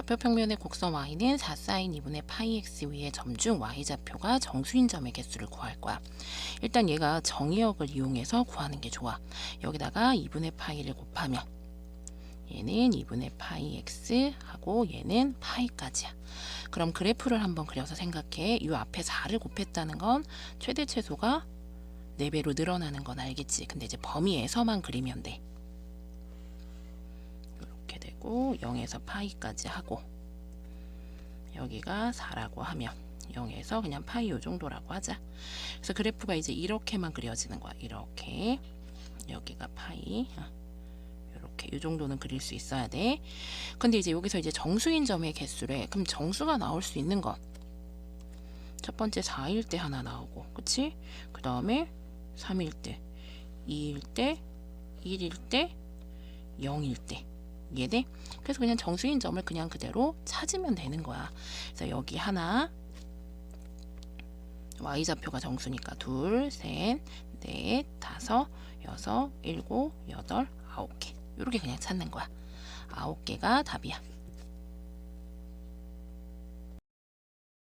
좌표 평면의 곡선 y는 4sin 2분의 파이 x 위의 점중 y좌표가 정수인 점의 개수를 구할 거야. 일단 얘가 정의역을 이용해서 구하는 게 좋아. 여기다가 2분의 파이를 곱하면 얘는 2분의 파이 x 하고 얘는 파이까지야. 그럼 그래프를 한번 그려서 생각해. 이 앞에 4를 곱했다는 건 최대 최소가 4배로 늘어나는 건 알겠지. 근데 이제 범위에서만 그리면 돼. 되고 0에서 파이까지 하고 여기가 4라고 하면 0에서 그냥 파이 요 정도라고 하자. 그래서 그래프가 이제 이렇게만 그려지는 거야. 이렇게 여기가 파이 어, 이렇게 이 정도는 그릴 수 있어야 돼. 근데 이제 여기서 이제 정수인 점의 개수래. 그럼 정수가 나올 수 있는 건 첫 번째 4일 때 하나 나오고, 그치? 그 다음에 3일 때, 2일 때, 1일 때, 0일 때. 이해돼? 그래서 그냥 정수인 점을 그냥 그대로 찾으면 되는 거야. 그래서 여기 하나, y좌표가 정수니까 둘, 셋, 넷, 다섯, 여섯, 일곱, 여덟, 아홉 개. 이렇게 그냥 찾는 거야. 아홉 개가 답이야.